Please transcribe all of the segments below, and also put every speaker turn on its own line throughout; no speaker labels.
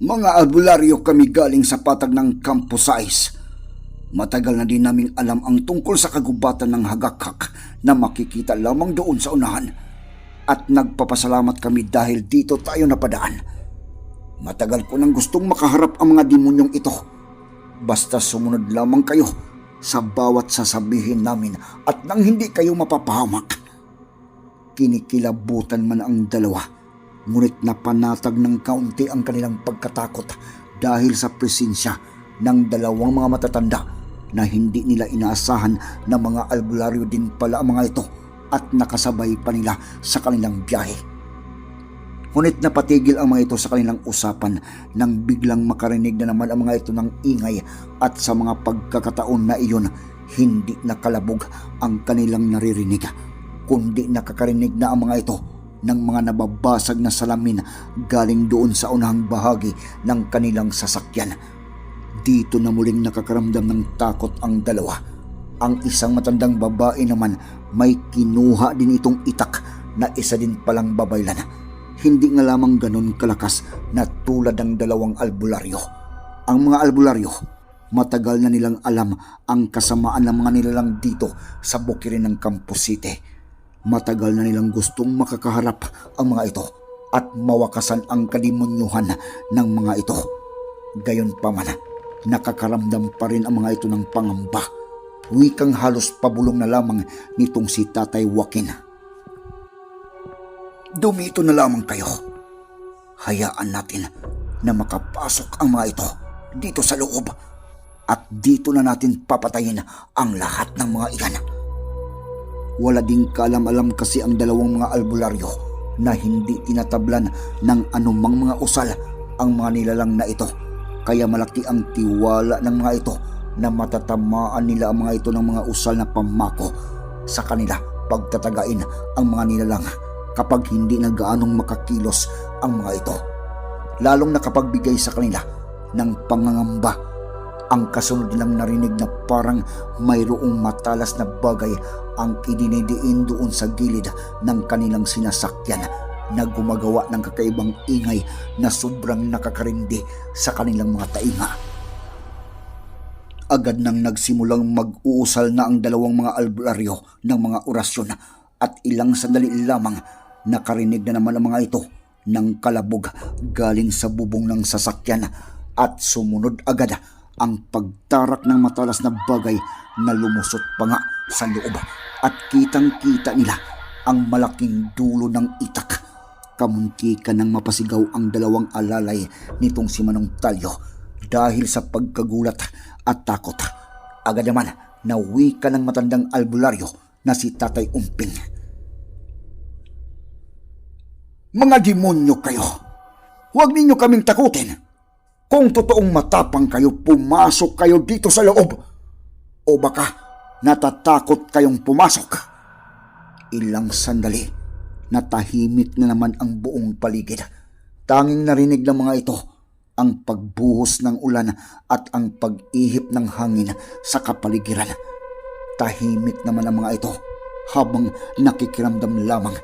Mga albularyo kami galing sa patag ng Campo Sais. Matagal na din namin alam ang tungkol sa kagubatan ng hagakak na makikita lamang doon sa unahan. At nagpapasalamat kami dahil dito tayo napadaan. Matagal ko nang gustong makaharap ang mga demonyong ito. Basta sumunod lamang kayo sa bawat sasabihin namin at nang hindi kayo mapapahamak kinikilabutan man ang dalawa. Ngunit napanatag ng kaunti ang kanilang pagkatakot dahil sa presensya ng dalawang mga matatanda na hindi nila inaasahan na mga albularyo din pala ang mga ito at nakasabay pa nila sa kanilang biyahe. Ngunit napatigil ang mga ito sa kanilang usapan nang biglang makarinig na naman ang mga ito ng ingay at sa mga pagkakataon na iyon hindi nakalabog ang kanilang naririnig kundi nakakarinig na ang mga ito ng mga nababasag na salamin galing doon sa unahang bahagi ng kanilang sasakyan. Dito na muling nakakaramdam ng takot ang dalawa. Ang isang matandang babae naman may kinuha din itong itak na isa din palang babaylan. Hindi nga lamang ganun kalakas na tulad ng dalawang albularyo. Ang mga albularyo matagal na nilang alam ang kasamaan ng mga nilalang dito sa bukirin ng Campus City. Matagal na nilang gustong makakaharap ang mga ito at mawakasan ang kadimonyuhan ng mga ito. Gayon pa man, nakakaramdam pa rin ang mga ito ng pangamba. Wikang halos pabulong na lamang nitong si Tatay Joaquin. Dumito na lamang kayo. Hayaan natin na makapasok ang mga ito dito sa loob at dito na natin papatayin ang lahat ng mga iyan. Wala ding kalam-alam kasi ang dalawang mga albularyo na hindi tinatablan ng anumang mga usal ang mga nilalang na ito. Kaya malaki ang tiwala ng mga ito na matatamaan nila ang mga ito ng mga usal na pamako sa kanila pagtatagain ang mga nilalang kapag hindi na gaanong makakilos ang mga ito. Lalong nakapagbigay sa kanila ng pangangamba ang kasunod nilang narinig na parang mayroong matalas na bagay ang idinidiin doon sa gilid ng kanilang sinasakyan na gumagawa ng kakaibang ingay na sobrang nakakarindi sa kanilang mga tainga. Agad nang nagsimulang mag-uusal na ang dalawang mga albularyo ng mga orasyon at ilang sandali lamang nakarinig na naman ang mga ito ng kalabog galing sa bubong ng sasakyan at sumunod agad ang pagtarak ng matalas na bagay na lumusot pa nga sa loob at kitang-kita nila ang malaking dulo ng itak. Kamunti ka nang mapasigaw ang dalawang alalay nitong si Manong Talyo dahil sa pagkagulat at takot. Agad naman nawi ka ng matandang albularyo na si Tatay Umping. Mga demonyo kayo! Huwag ninyo kaming takutin! Kung totoong matapang kayo, pumasok kayo dito sa loob. O baka natatakot kayong pumasok. Ilang sandali, natahimik na naman ang buong paligid. Tanging narinig ng mga ito ang pagbuhos ng ulan at ang pag-ihip ng hangin sa kapaligiran. Tahimik naman ang mga ito habang nakikiramdam lamang.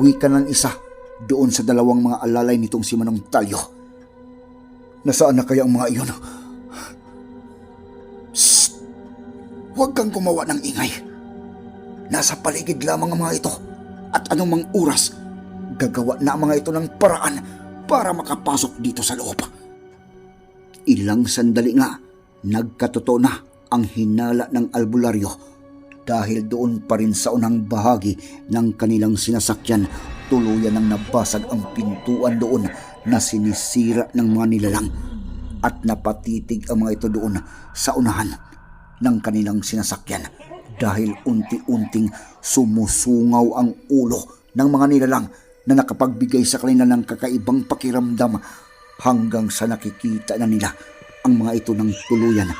Wika ng isa doon sa dalawang mga alalay nitong si Manong Talyo. Nasaan na kaya ang mga iyon? Huwag kang gumawa ng ingay. Nasa paligid lamang ang mga ito at anumang oras, gagawa na ang mga ito ng paraan para makapasok dito sa loob. Ilang sandali nga, nagkatotoo na ang hinala ng albularyo dahil doon pa rin sa unang bahagi ng kanilang sinasakyan tuluyan ng nabasag ang pintuan doon na sinisira ng mga nilalang at napatitig ang mga ito doon sa unahan ng kanilang sinasakyan dahil unti-unting sumusungaw ang ulo ng mga nilalang na nakapagbigay sa kanila ng kakaibang pakiramdam hanggang sa nakikita na nila ang mga ito ng tuluyan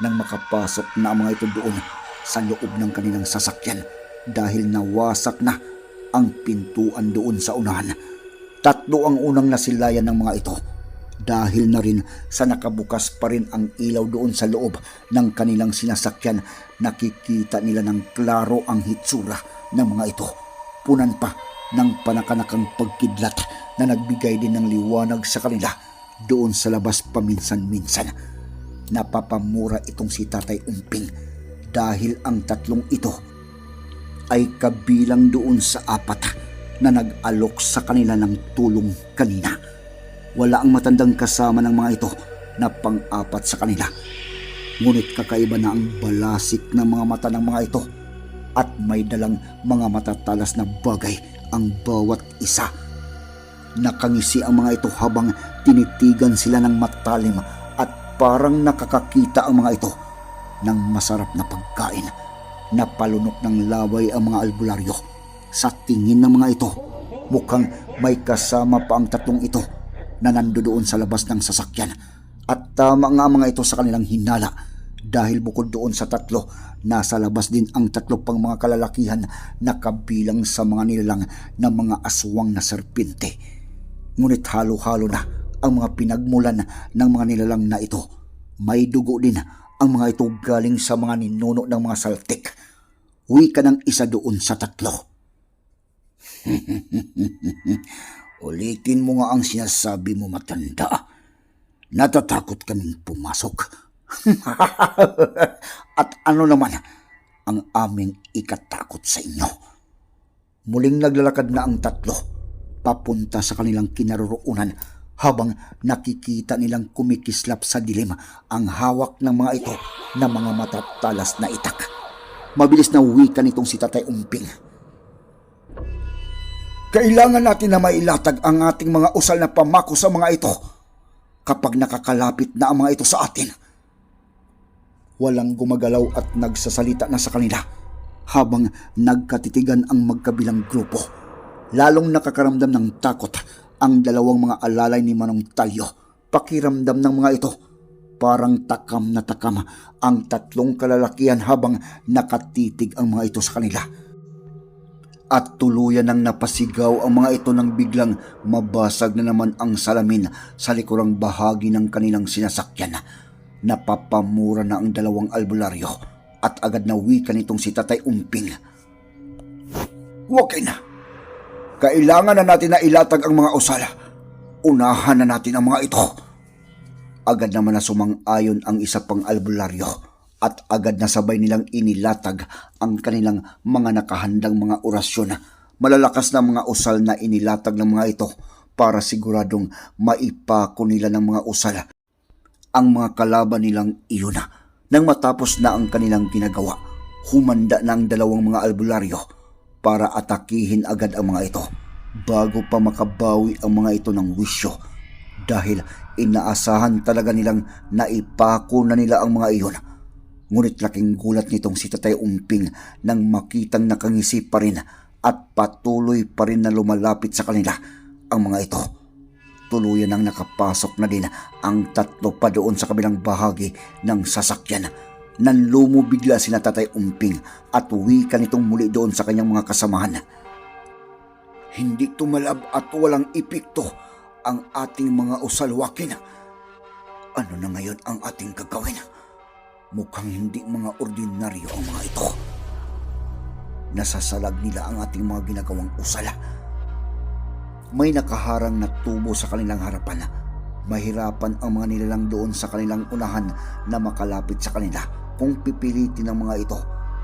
nang makapasok na ang mga ito doon sa loob ng kanilang sasakyan dahil nawasak na ang pintuan doon sa unahan. Tatlo ang unang nasilayan ng mga ito dahil na rin sa nakabukas pa rin ang ilaw doon sa loob ng kanilang sinasakyan nakikita nila ng klaro ang hitsura ng mga ito. Punan pa ng panakanakang pagkidlat na nagbigay din ng liwanag sa kanila doon sa labas paminsan-minsan. Napapamura itong si Tatay Umping dahil ang tatlong ito ay kabilang doon sa apat na nag-alok sa kanila ng tulong kanina. Wala ang matandang kasama ng mga ito na pang-apat sa kanila. Ngunit kakaiba na ang balasik ng mga mata ng mga ito at may dalang mga matatalas na bagay ang bawat isa. Nakangisi ang mga ito habang tinitigan sila ng matalim at parang nakakakita ang mga ito ng masarap na pagkain. Napalunok ng laway ang mga albularyo. Sa tingin ng mga ito, mukhang may kasama pa ang tatlong ito na nandoon sa labas ng sasakyan. At tama nga mga ito sa kanilang hinala dahil bukod doon sa tatlo, nasa labas din ang tatlo pang mga kalalakihan na kabilang sa mga nilalang na mga aswang na serpente. Ngunit halo-halo na ang mga pinagmulan ng mga nilalang na ito. May dugo din ang mga ito galing sa mga ninuno ng mga saltik. Uwi ka ng isa doon sa tatlo. Ulitin mo nga ang sinasabi mo matanda. Natatakot kaming pumasok. At ano naman ang aming ikatakot sa inyo? Muling naglalakad na ang tatlo papunta sa kanilang kinaroroonan habang nakikita nilang kumikislap sa dilim ang hawak ng mga ito na mga matatalas na itak. Mabilis na wika nitong si Tatay Umping. Kailangan natin na mailatag ang ating mga usal na pamako sa mga ito kapag nakakalapit na ang mga ito sa atin. Walang gumagalaw at nagsasalita na sa kanila habang nagkatitigan ang magkabilang grupo. Lalong nakakaramdam ng takot ang dalawang mga alalay ni Manong Talyo. Pakiramdam ng mga ito. Parang takam na takam ang tatlong kalalakihan habang nakatitig ang mga ito sa kanila at tuluyan ng napasigaw ang mga ito nang biglang mabasag na naman ang salamin sa likurang bahagi ng kanilang sinasakyan. Napapamura na ang dalawang albularyo at agad na wika nitong si Tatay Umping. Huwag na. Kailangan na natin na ilatag ang mga usala. Unahan na natin ang mga ito. Agad naman na sumang-ayon ang isa pang albularyo at agad na sabay nilang inilatag ang kanilang mga nakahandang mga orasyon. Malalakas na mga usal na inilatag ng mga ito para siguradong maipako nila ng mga usal ang mga kalaban nilang iyon. Nang matapos na ang kanilang ginagawa, humanda na ang dalawang mga albularyo para atakihin agad ang mga ito bago pa makabawi ang mga ito ng wisyo dahil inaasahan talaga nilang naipako na nila ang mga iyon Ngunit laking gulat nitong si Tatay Umping nang makitang nakangisi pa rin at patuloy pa rin na lumalapit sa kanila ang mga ito. Tuluyan nang nakapasok na din ang tatlo pa doon sa kabilang bahagi ng sasakyan. Nanlumo bigla si Tatay Umping at uwi ka nitong muli doon sa kanyang mga kasamahan. Hindi tumalab at walang epekto ang ating mga usalwakin. Ano na ngayon ang ating gagawin? Mukhang hindi mga ordinaryo ang mga ito. Nasasalag nila ang ating mga ginagawang usala. May nakaharang na tubo sa kanilang harapan. Mahirapan ang mga nilalang doon sa kanilang unahan na makalapit sa kanila. Kung pipilitin ng mga ito,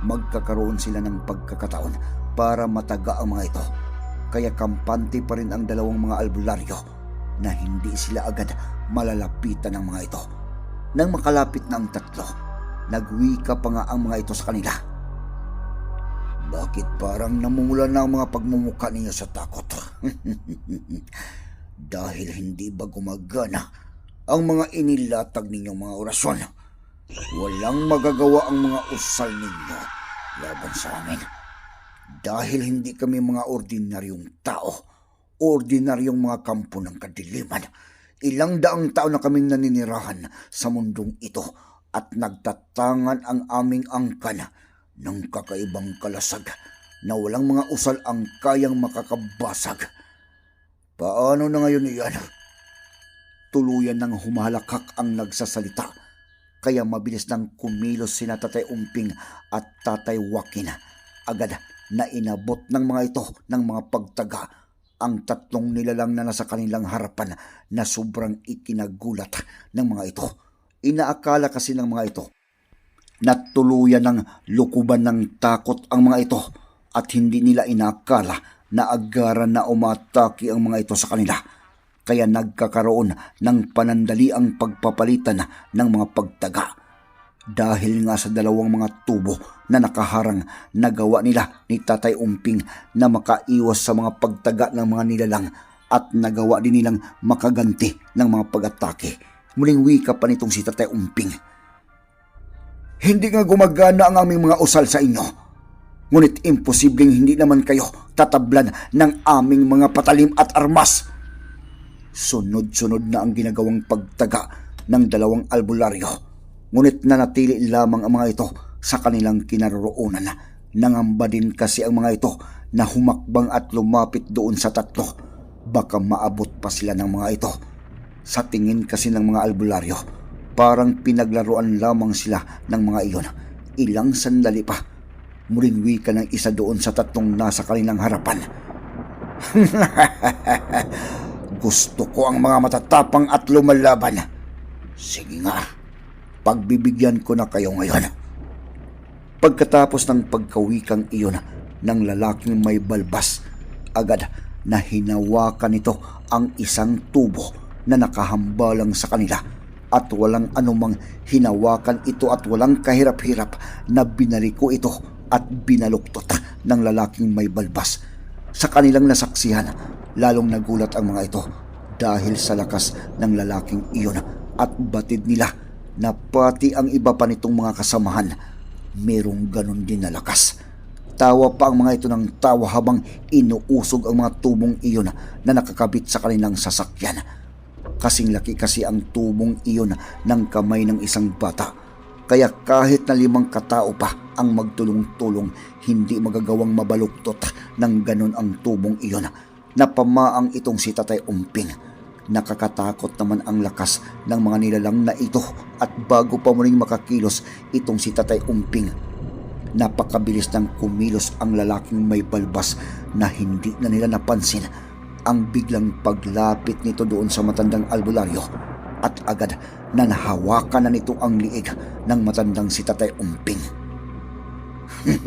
magkakaroon sila ng pagkakataon para mataga ang mga ito. Kaya kampante pa rin ang dalawang mga albularyo na hindi sila agad malalapitan ng mga ito. Nang makalapit na ang tatlo, nagwika pa nga ang mga ito sa kanila. Bakit parang namumula na ang mga pagmumuka ninyo sa takot? Dahil hindi ba gumagana ang mga inilatag ninyong mga orasyon? Walang magagawa ang mga usal ninyo laban sa amin. Dahil hindi kami mga ordinaryong tao, ordinaryong mga kampo ng kadiliman. Ilang daang taon na kaming naninirahan sa mundong ito at nagtatangan ang aming angkan ng kakaibang kalasag na walang mga usal ang kayang makakabasag. Paano na ngayon iyan? Tuluyan ng humalakak ang nagsasalita kaya mabilis nang kumilos sina Tatay Umping at Tatay Wakin. Agad na inabot ng mga ito ng mga pagtaga ang tatlong nilalang na nasa kanilang harapan na sobrang ikinagulat ng mga ito. Inaakala kasi ng mga ito na tuluyan ng lukuban ng takot ang mga ito at hindi nila inaakala na agaran na umatake ang mga ito sa kanila. Kaya nagkakaroon ng panandaliang pagpapalitan ng mga pagtaga. Dahil nga sa dalawang mga tubo na nakaharang nagawa nila ni Tatay Umping na makaiwas sa mga pagtaga ng mga nilalang at nagawa din nilang makaganti ng mga pag-atake. Muling wika pa nitong si Tatay Umping. Hindi nga gumagana ang aming mga usal sa inyo. Ngunit imposibleng hindi naman kayo tatablan ng aming mga patalim at armas. Sunod-sunod na ang ginagawang pagtaga ng dalawang albularyo. Ngunit nanatili lamang ang mga ito sa kanilang kinaroroonan. Nangamba din kasi ang mga ito na humakbang at lumapit doon sa tatlo. Baka maabot pa sila ng mga ito. Sa tingin kasi ng mga albularyo, parang pinaglaruan lamang sila ng mga iyon. Ilang sandali pa, muling wika ng isa doon sa tatlong nasa kanilang harapan. Gusto ko ang mga matatapang at lumalaban. Sige nga, pagbibigyan ko na kayo ngayon. Pagkatapos ng pagkawikang iyon ng lalaking may balbas, agad na hinawakan nito ang isang tubo na nakahambalang sa kanila at walang anumang hinawakan ito at walang kahirap-hirap na binaliko ito at binaluktot ng lalaking may balbas. Sa kanilang nasaksihan, lalong nagulat ang mga ito dahil sa lakas ng lalaking iyon at batid nila na pati ang iba pa nitong mga kasamahan merong ganon din na lakas. Tawa pa ang mga ito ng tawa habang inuusog ang mga tubong iyon na nakakabit sa kanilang sasakyan. Kasing laki kasi ang tubong iyon ng kamay ng isang bata. Kaya kahit na limang katao pa ang magtulong-tulong, hindi magagawang mabaluktot ng ganon ang tubong iyon. Napamaang itong si Tatay Umping. Nakakatakot naman ang lakas ng mga nilalang na ito at bago pa muling makakilos itong si Tatay Umping. Napakabilis ng kumilos ang lalaking may balbas na hindi na nila napansin ang biglang paglapit nito doon sa matandang albularyo at agad na nahawakan na nito ang liig ng matandang si Tatay Umping.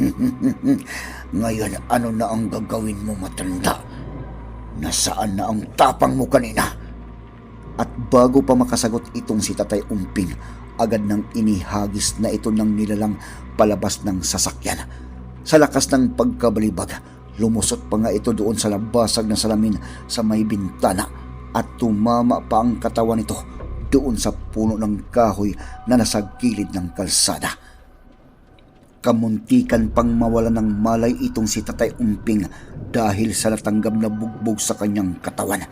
Ngayon, ano na ang gagawin mo matanda? Nasaan na ang tapang mo kanina? At bago pa makasagot itong si Tatay Umping, agad nang inihagis na ito ng nilalang palabas ng sasakyan. Sa lakas ng pagkabalibag, lumusot pa nga ito doon sa labasag na salamin sa may bintana at tumama pa ang katawan nito doon sa puno ng kahoy na nasa gilid ng kalsada. Kamuntikan pang mawala ng malay itong si Tatay Umping dahil sa natanggap na bugbog sa kanyang katawan.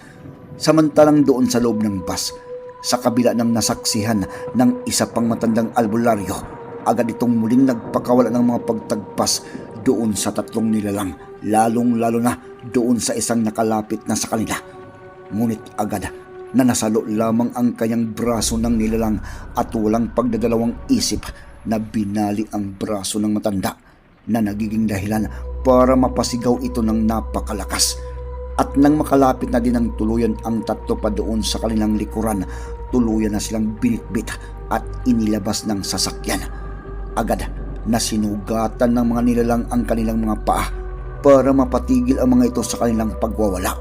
Samantalang doon sa loob ng bus, sa kabila ng nasaksihan ng isa pang matandang albularyo, agad itong muling nagpakawala ng mga pagtagpas doon sa tatlong nilalang, lalong-lalo na doon sa isang nakalapit na sa kanila. Ngunit agad na nasalo lamang ang kanyang braso ng nilalang at walang pagdadalawang isip na binali ang braso ng matanda na nagiging dahilan para mapasigaw ito ng napakalakas. At nang makalapit na din ng tuluyan ang tatlo pa doon sa kanilang likuran, tuluyan na silang binitbit at inilabas ng sasakyan. Agad na sinugatan ng mga nilalang ang kanilang mga paa para mapatigil ang mga ito sa kanilang pagwawala.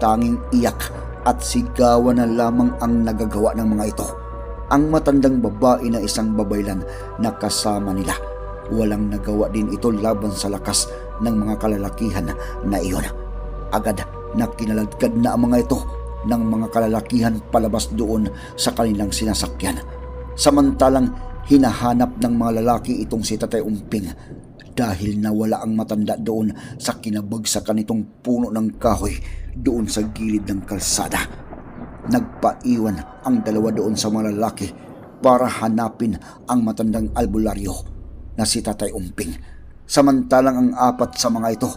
Tanging iyak at sigawan na lamang ang nagagawa ng mga ito. Ang matandang babae na isang babaylan na kasama nila. Walang nagawa din ito laban sa lakas ng mga kalalakihan na iyon. Agad na kinaladkad na ang mga ito ng mga kalalakihan palabas doon sa kanilang sinasakyan. Samantalang hinahanap ng mga lalaki itong si Tatay Umping dahil nawala ang matanda doon sa kinabagsakan nitong puno ng kahoy doon sa gilid ng kalsada. Nagpaiwan ang dalawa doon sa mga lalaki para hanapin ang matandang albularyo na si Tatay Umping. Samantalang ang apat sa mga ito,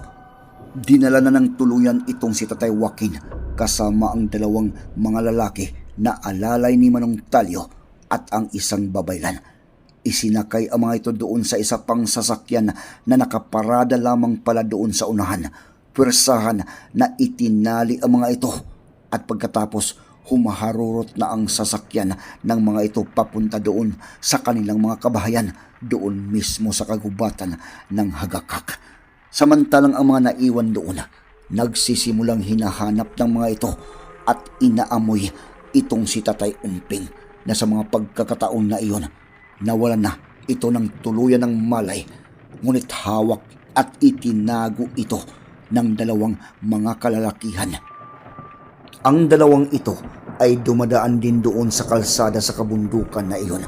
dinala na ng tuluyan itong si Tatay Joaquin kasama ang dalawang mga lalaki na alalay ni Manong Talyo at ang isang babaylan. Isinakay ang mga ito doon sa isa pang sasakyan na nakaparada lamang pala doon sa unahan. Pwersahan na itinali ang mga ito at pagkatapos humaharurot na ang sasakyan ng mga ito papunta doon sa kanilang mga kabahayan doon mismo sa kagubatan ng hagakak. Samantalang ang mga naiwan doon, nagsisimulang hinahanap ng mga ito at inaamoy itong si Tatay Umping na sa mga pagkakataon na iyon, nawalan na ito ng tuluyan ng malay, ngunit hawak at itinago ito ng dalawang mga kalalakihan. Ang dalawang ito ay dumadaan din doon sa kalsada sa kabundukan na iyon.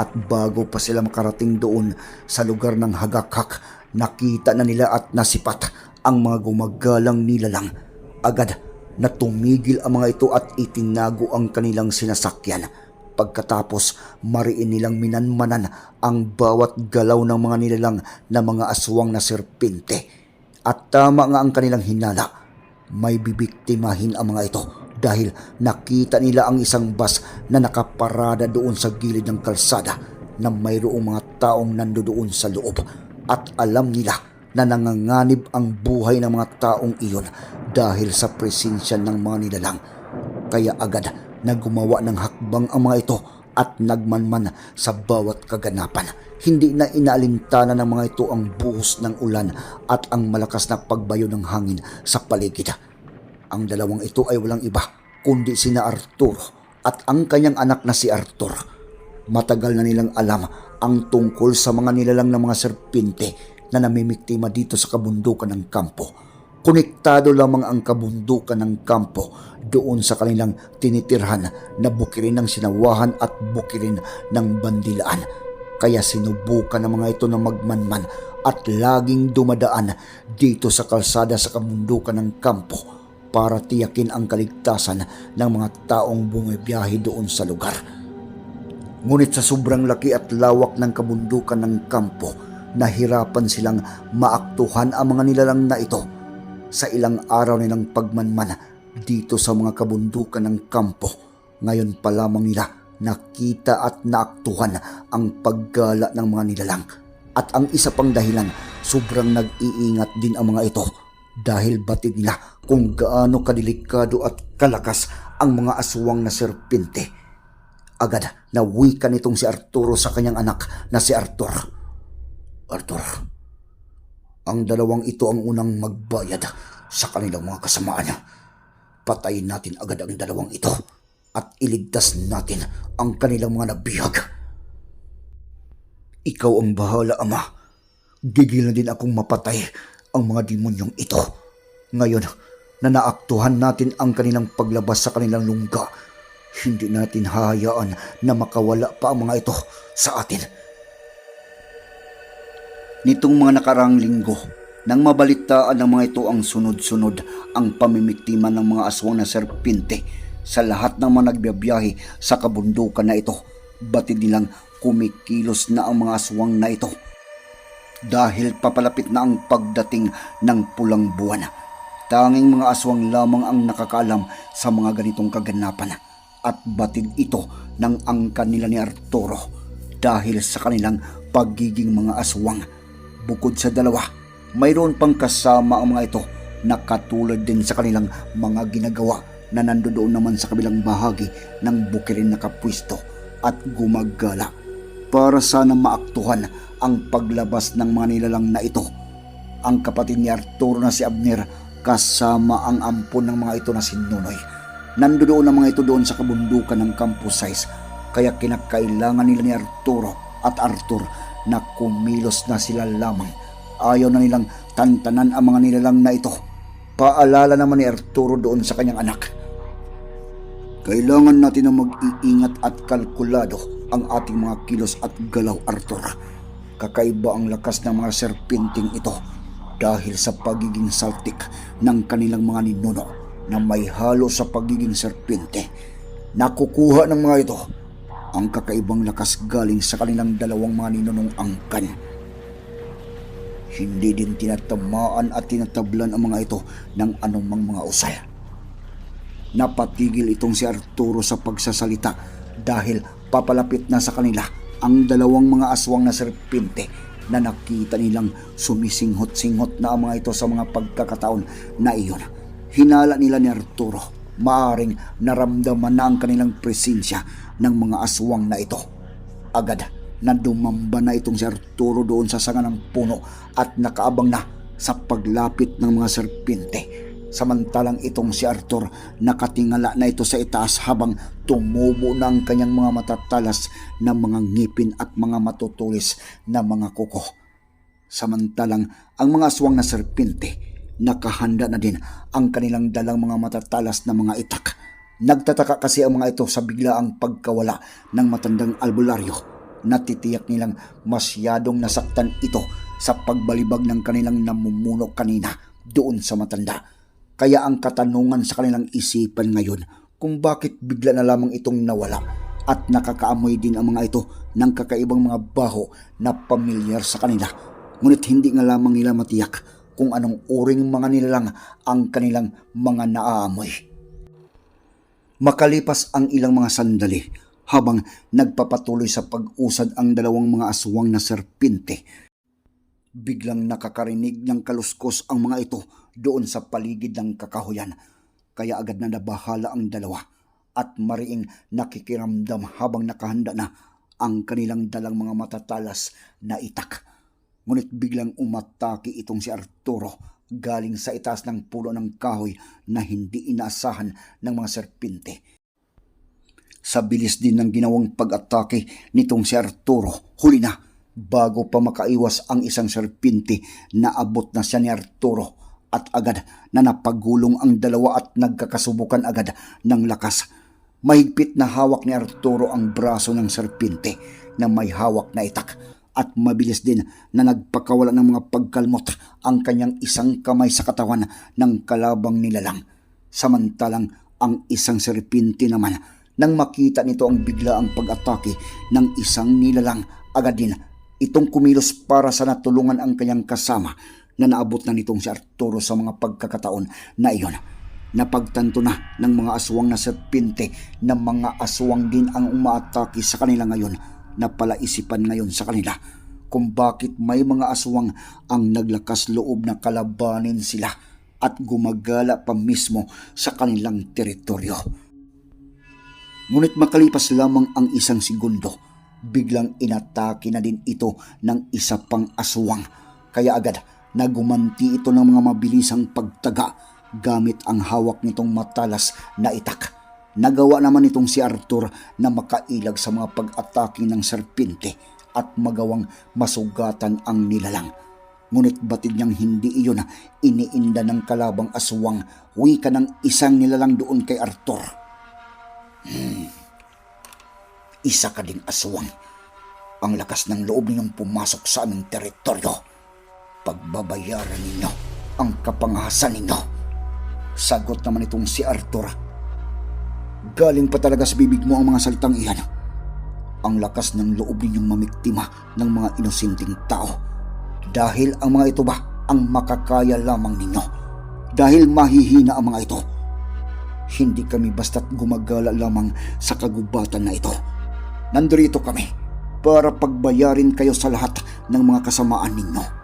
At bago pa sila makarating doon sa lugar ng hagakak, nakita na nila at nasipat ang mga gumagalang nilalang. Agad na tumigil ang mga ito at itinago ang kanilang sinasakyan. Pagkatapos, mariin nilang minanmanan ang bawat galaw ng mga nilalang na mga aswang na serpente. At tama nga ang kanilang hinala may bibiktimahin ang mga ito dahil nakita nila ang isang bus na nakaparada doon sa gilid ng kalsada na mayroong mga taong nandoon sa loob at alam nila na nanganganib ang buhay ng mga taong iyon dahil sa presensya ng mga nilalang. Kaya agad na gumawa ng hakbang ang mga ito at nagmanman sa bawat kaganapan. Hindi na inaalintana ng mga ito ang buhos ng ulan at ang malakas na pagbayo ng hangin sa paligid. Ang dalawang ito ay walang iba kundi sina Arturo at ang kanyang anak na si Arthur. Matagal na nilang alam ang tungkol sa mga nilalang ng mga serpente na namimiktima dito sa kabundukan ng kampo. Konektado lamang ang kabundukan ng kampo doon sa kanilang tinitirhan na bukirin ng sinawahan at bukirin ng bandilaan. Kaya sinubukan ng mga ito na magmanman at laging dumadaan dito sa kalsada sa kabundukan ng kampo para tiyakin ang kaligtasan ng mga taong bumibiyahe doon sa lugar. Ngunit sa sobrang laki at lawak ng kabundukan ng kampo, nahirapan silang maaktuhan ang mga nilalang na ito sa ilang araw nilang pagmanman dito sa mga kabundukan ng kampo. Ngayon pa lamang nila nakita at naaktuhan ang paggala ng mga nilalang. At ang isa pang dahilan, sobrang nag-iingat din ang mga ito dahil batid nila kung gaano kadelikado at kalakas ang mga aswang na serpente. Agad na wika nitong si Arturo sa kanyang anak na si Arthur. Arthur, ang dalawang ito ang unang magbayad sa kanilang mga kasamaan. Patayin natin agad ang dalawang ito at iligtas natin ang kanilang mga nabihag. Ikaw ang bahala, Ama. Gigil na din akong mapatay ang mga demonyong ito. Ngayon na naaktuhan natin ang kanilang paglabas sa kanilang lungga, hindi natin hahayaan na makawala pa ang mga ito sa atin. Nitong mga nakarang linggo, nang mabalitaan ng mga ito ang sunod-sunod ang pamimiktima ng mga aswang na serpente sa lahat ng mga nagbiyabiyahe sa kabundukan na ito, batid nilang kumikilos na ang mga aswang na ito dahil papalapit na ang pagdating ng pulang buwan. Tanging mga aswang lamang ang nakakaalam sa mga ganitong kaganapan at batid ito ng angkan nila ni Arturo dahil sa kanilang pagiging mga aswang. Bukod sa dalawa, mayroon pang kasama ang mga ito na katulad din sa kanilang mga ginagawa na nandoon naman sa kabilang bahagi ng bukirin na kapwisto at gumagala para sana maaktuhan ang paglabas ng mga nilalang na ito. Ang kapatid ni Arturo na si Abner kasama ang ampon ng mga ito na si Nunoy. Nandoon ang mga ito doon sa kabundukan ng Campus Size kaya kinakailangan nila ni Arturo at Arthur na kumilos na sila lamang. Ayaw na nilang tantanan ang mga nilalang na ito. Paalala naman ni Arturo doon sa kanyang anak. Kailangan natin na mag-iingat at kalkulado ang ating mga kilos at galaw, Arthur. Kakaiba ang lakas ng mga serpinting ito dahil sa pagiging saltik ng kanilang mga ninuno na may halo sa pagiging serpente. Nakukuha ng mga ito ang kakaibang lakas galing sa kanilang dalawang mga ninunong angkan. Hindi din tinatamaan at tinatablan ang mga ito ng anumang mga usal. Napatigil itong si Arturo sa pagsasalita dahil papalapit na sa kanila ang dalawang mga aswang na serpente na nakita nilang sumisinghot-singhot na ang mga ito sa mga pagkakataon na iyon. Hinala nila ni Arturo. Maaring naramdaman na ang kanilang presensya ng mga aswang na ito. Agad na dumamba na itong si Arturo doon sa sanga ng puno at nakaabang na sa paglapit ng mga serpente. Samantalang itong si Arthur nakatingala na ito sa itaas habang tumubo na ang kanyang mga matatalas na mga ngipin at mga matutulis na mga kuko. Samantalang ang mga aswang na serpente, nakahanda na din ang kanilang dalang mga matatalas na mga itak. Nagtataka kasi ang mga ito sa biglaang pagkawala ng matandang albularyo. Natitiyak nilang masyadong nasaktan ito sa pagbalibag ng kanilang namumuno kanina doon sa matanda. Kaya ang katanungan sa kanilang isipan ngayon kung bakit bigla na lamang itong nawala at nakakaamoy din ang mga ito ng kakaibang mga baho na pamilyar sa kanila. Ngunit hindi nga lamang nila matiyak kung anong uring mga nilalang ang kanilang mga naaamoy. Makalipas ang ilang mga sandali habang nagpapatuloy sa pag-usad ang dalawang mga aswang na serpente, biglang nakakarinig ng kaluskos ang mga ito doon sa paligid ng kakahuyan. Kaya agad na nabahala ang dalawa at mariing nakikiramdam habang nakahanda na ang kanilang dalang mga matatalas na itak. Ngunit biglang umatake itong si Arturo galing sa itaas ng pulo ng kahoy na hindi inaasahan ng mga serpente. Sa bilis din ng ginawang pag-atake nitong si Arturo, huli na bago pa makaiwas ang isang serpente na abot na siya ni Arturo at agad na napagulong ang dalawa at nagkakasubukan agad ng lakas. Mahigpit na hawak ni Arturo ang braso ng serpente na may hawak na itak at mabilis din na nagpakawala ng mga pagkalmot ang kanyang isang kamay sa katawan ng kalabang nilalang. Samantalang ang isang serpente naman nang makita nito ang bigla ang pag-atake ng isang nilalang agad din itong kumilos para sa natulungan ang kanyang kasama na naabot na nitong si Arturo sa mga pagkakataon na iyon. Napagtanto na ng mga aswang na serpente na mga aswang din ang umaatake sa kanila ngayon na palaisipan ngayon sa kanila kung bakit may mga aswang ang naglakas loob na kalabanin sila at gumagala pa mismo sa kanilang teritoryo. Ngunit makalipas lamang ang isang segundo, biglang inatake na din ito ng isa pang aswang. Kaya agad nagumanti ito ng mga mabilisang pagtaga gamit ang hawak nitong matalas na itak. Nagawa naman itong si Arthur na makailag sa mga pag-atake ng serpente at magawang masugatan ang nilalang. Ngunit batid niyang hindi iyon iniinda ng kalabang aswang wika ng isang nilalang doon kay Arthur. Hmm. Isa ka ding aswang. Ang lakas ng loob ninyong pumasok sa aming teritoryo. Pagbabayaran ninyo ang kapangasan ninyo. Sagot naman itong si Arthur. Galing pa talaga sa bibig mo ang mga salitang iyan. Ang lakas ng loob ninyong mamiktima ng mga inosinteng tao. Dahil ang mga ito ba ang makakaya lamang ninyo? Dahil mahihina ang mga ito. Hindi kami basta't gumagala lamang sa kagubatan na ito. Nandito kami para pagbayarin kayo sa lahat ng mga kasamaan ninyo